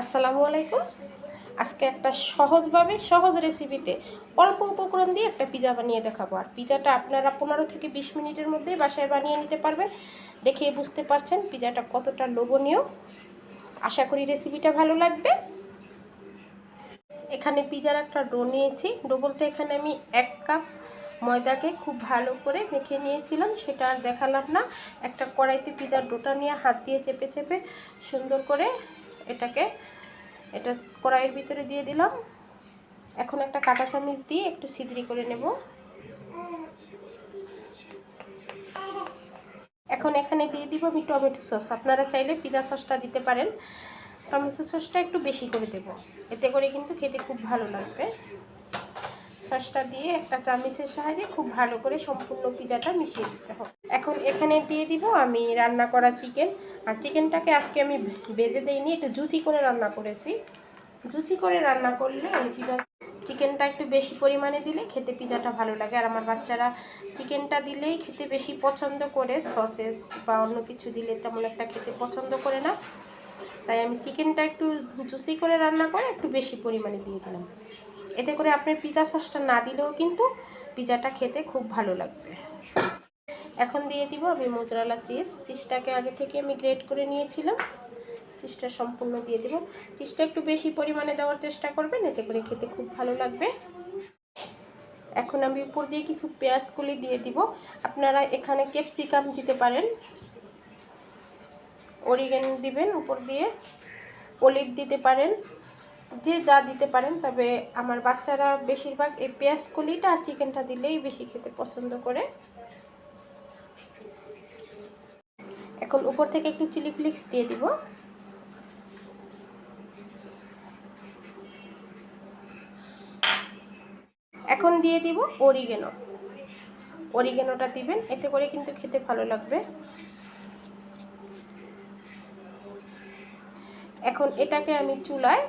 আসসালামু আলাইকুম। আজকে একটা সহজভাবে সহজ রেসিপিতে অল্প উপকরণ দিয়ে একটা পিজা বানিয়ে দেখাবো। আর পিজাটা আপনারা পনেরো থেকে বিশ মিনিটের মধ্যেই বাসায় বানিয়ে নিতে পারবেন। দেখে বুঝতে পারছেন পিজাটা কতটা লোভনীয়। আশা করি রেসিপিটা ভালো লাগবে। এখানে পিজার একটা ডো নিয়েছি। ডো বলতে এখানে আমি এক কাপ ময়দাকে খুব ভালো করে মেখে নিয়েছিলাম, সেটা আর দেখালাম না। একটা কড়াইতে পিজার ডোটা নিয়ে হাত দিয়ে চেপে চেপে সুন্দর করে এটাকে, এটা কড়াইয়ের ভিতরে দিয়ে দিলাম। এখন একটা কাটা চামচ দিয়ে একটু সিদ্রি করে নেব। এখন এখানে দিয়ে দিব আমি টমেটো সস। আপনারা চাইলে পিজা সসটা দিতে পারেন। টমেটো সসটা একটু বেশি করে দেব। এতে করে কিন্তু খেতে খুব ভালো লাগবে। সসটা দিয়ে একটা চামচের সাহায্যে খুব ভালো করে সম্পূর্ণ পিজাটা মিশিয়ে দিতে হবে। এখন এখানে দিয়ে দিব আমি রান্না করা চিকেন। আর চিকেনটাকে আজকে আমি বেজে দিইনি, একটু জুচি করে রান্না করেছি। জুচি করে রান্না করলে ওই পিজা চিকেনটা একটু বেশি পরিমাণে দিলে খেতে পিজাটা ভালো লাগে। আর আমার বাচ্চারা চিকেনটা দিলেই খেতে বেশি পছন্দ করে। সসেস বা অন্য কিছু দিলে তেমন একটা খেতে পছন্দ করে না। তাই আমি চিকেনটা একটু জুসি করে রান্না করে একটু বেশি পরিমাণে দিয়ে দিলাম। এতে করে আপনার পিজা সসটা না দিলেও কিন্তু পিজাটা খেতে খুব ভালো লাগবে। এখন দিয়ে দিব আমি মোজরালা চিজ চিজটাকে আগে থেকে আমি গ্রেট করে নিয়েছিলাম। চিজটা সম্পূর্ণ দিয়ে দেব। চিজটা একটু বেশি পরিমাণে দেওয়ার চেষ্টা করবেন, এতে করে খেতে খুব ভালো লাগবে। এখন আমি উপর দিয়ে কিছু পেঁয়াজ দিয়ে দিব। আপনারা এখানে ক্যাপসিকাম দিতে পারেন। অরিগেন দিবেন উপর দিয়ে। অলিভ দিতে পারেন। যে যা দিতে পারেন, তবে আমার বাচ্চারা বেশিরভাগ এই পেঁয়াজ কলিটা আর চিকেনটা দিলেই বেশি খেতে পছন্দ করে। এখন উপর থেকে একটু চিলি ফ্লেক্স দিয়ে দিব। এখন দিয়ে দিব অরিগেনো। অরিগেনোটা দিবেন, এতে করে কিন্তু খেতে ভালো লাগবে। এখন এটাকে আমি চুলায়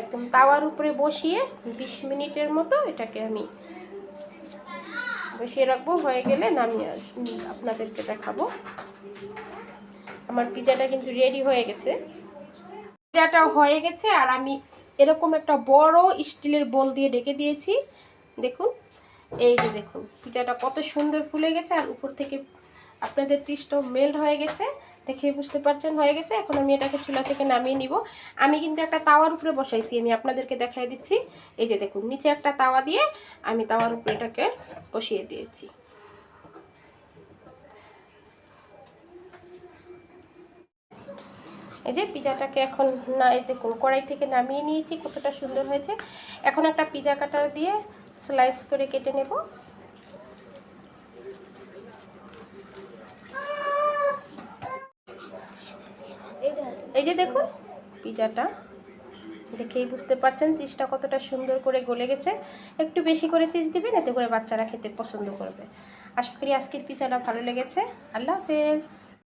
একদম তাওয়ার উপরে বসিয়ে বিশ মিনিটের মতো এটাকে আমি বসিয়ে রাখব। হয়ে গেলে নামিয়ে আপনাদেরকে দেখাবো। আমার পিজাটা কিন্তু রেডি হয়ে গেছে। পিজাটা হয়ে গেছে আর আমি এরকম একটা বড় স্টিলের বোল দিয়ে ডেকে দিয়েছি। দেখুন, এই যে দেখুন, পিজাটা কত সুন্দর ফুলে গেছে আর উপর থেকে আপনাদের ত্রিশটাও মেল্ট হয়ে গেছে। দেখে বুঝতে পারছেন, হয়ে গেছে। এখন আমি এটাকে চুলা থেকে নামিয়ে নিব। আমি কিন্তু একটা তাওয়ার উপরে বসাইছি, আমি আপনাদেরকে দেখাই দিচ্ছি। এই যে দেখুন, নিচে একটা তাওয়া দিয়ে আমি তাওয়ার উপরে এটাকে বসিয়ে দিয়েছি। এই যে পিজাটাকে এখন না, এই দেখুন, কড়াই থেকে নামিয়ে নিয়েছি, কতটা সুন্দর হয়েছে। এখন একটা পিজা কাটার দিয়ে স্লাইস করে কেটে নেব। এই যে দেখুন, পিজাটা। দেখেই বুঝতে পারছেন চিজটা কতটা সুন্দর করে গলে গেছে। একটু বেশি করে চিজ দিবেন, এতে করে বাচ্চারা খেতে পছন্দ করবে। আশা করি আজকের পিজাটা ভালো লেগেছে। আল্লাহ হাফেজ।